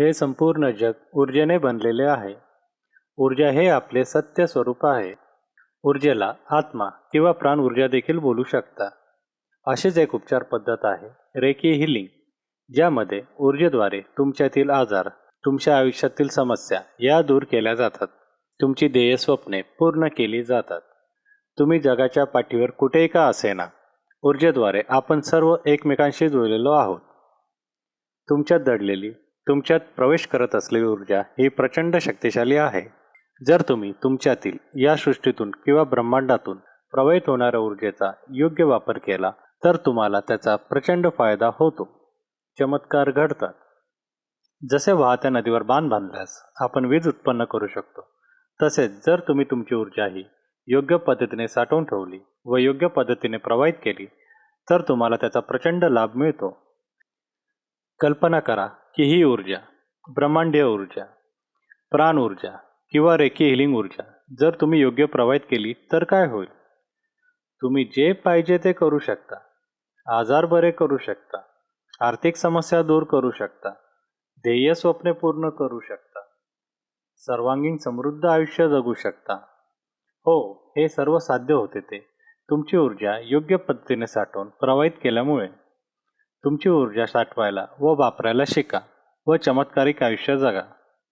हे संपूर्ण जग ऊर्जेने बनलेले आहे. ऊर्जा हे आपले सत्य स्वरूप आहे. ऊर्जेला आत्मा किंवा प्राण ऊर्जा देखील बोलू शकता. अशीच एक उपचार पद्धत आहे रेकी हिलिंग ज्यामध्ये ऊर्जेद्वारे तुमच्यातील आजार तुमच्या आयुष्यातील समस्या या दूर केल्या जातात. तुमची ध्येय स्वप्ने पूर्ण केली जातात. तुम्ही जगाच्या पाठीवर कुठेही का असेना ऊर्जेद्वारे आपण सर्व एकमेकांशी जुळलेलो आहोत. तुमच्यात दडलेली तुमच्यात प्रवेश करत असलेली ऊर्जा ही प्रचंड शक्तिशाली आहे. जर तुम्ही तुमच्यातील या सृष्टीतून किंवा ब्रह्मांडातून प्रवाहित होणाऱ्या ऊर्जेचा योग्य वापर केला तर तुम्हाला त्याचा प्रचंड फायदा होतो. चमत्कार घडतात. जसे वाहत्या नदीवर बांध बांधल्यास आपण वीज उत्पन्न करू शकतो तसेच जर तुम्ही तुमची ऊर्जा ही योग्य पद्धतीने साठवून ठेवली व योग्य पद्धतीने प्रवाहित केली तर तुम्हाला त्याचा प्रचंड लाभ मिळतो. कल्पना करा की ही ऊर्जा ब्रह्मांडीय ऊर्जा प्राण ऊर्जा किंवा रेकी हिलिंग ऊर्जा जर तुम्ही योग्य प्रवाहित केली तर काय होईल? तुम्ही जे पाहिजे ते करू शकता. आजार बरे करू शकता. आर्थिक समस्या दूर करू शकता. ध्येय स्वप्ने पूर्ण करू शकता. सर्वांगीण समृद्ध आयुष्य जगू शकता. हो हे सर्व साध्य होते ते. तुमची ऊर्जा योग्य पद्धतीने साठवून प्रवाहित केल्यामुळे. तुमची ऊर्जा साठवायला व वापरायला शिका व चमत्कारिक आयुष्य जगा.